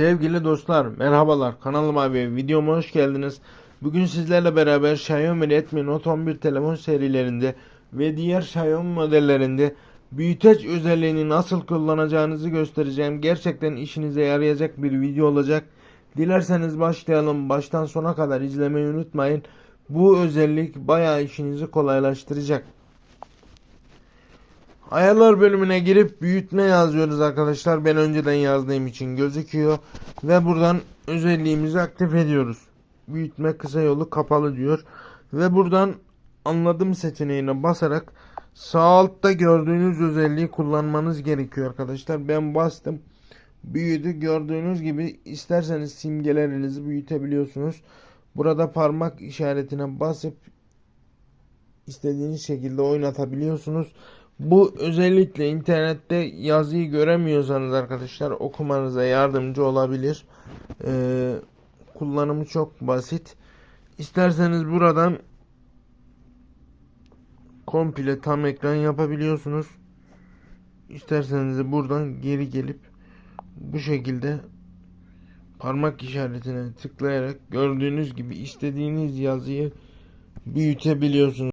Sevgili dostlar, merhabalar. Kanalıma ve videoma hoş geldiniz. Bugün sizlerle beraber Xiaomi Redmi Note 11 telefon serilerinde ve diğer Xiaomi modellerinde büyüteç özelliğini nasıl kullanacağınızı göstereceğim. Gerçekten işinize yarayacak bir video olacak. Dilerseniz başlayalım. Baştan sona kadar izlemeyi unutmayın. Bu özellik bayağı işinizi kolaylaştıracak. Ayarlar bölümüne girip büyütme yazıyoruz arkadaşlar. Ben önceden yazdığım için gözüküyor. Ve buradan özelliğimizi aktif ediyoruz. Büyütme kısa yolu kapalı diyor. Ve buradan anladım seçeneğine basarak sağ altta gördüğünüz özelliği kullanmanız gerekiyor arkadaşlar. Ben bastım. Büyüdü. Gördüğünüz gibi isterseniz simgelerinizi büyütebiliyorsunuz. Burada parmak işaretine basıp istediğiniz şekilde oynatabiliyorsunuz. Bu özellikle internette yazıyı göremiyorsanız arkadaşlar okumanıza yardımcı olabilir. Ee, kullanımı çok basit. İsterseniz buradan komple tam ekran yapabiliyorsunuz. İsterseniz buradan geri gelip bu şekilde parmak işaretine tıklayarak gördüğünüz gibi istediğiniz yazıyı büyütebiliyorsunuz.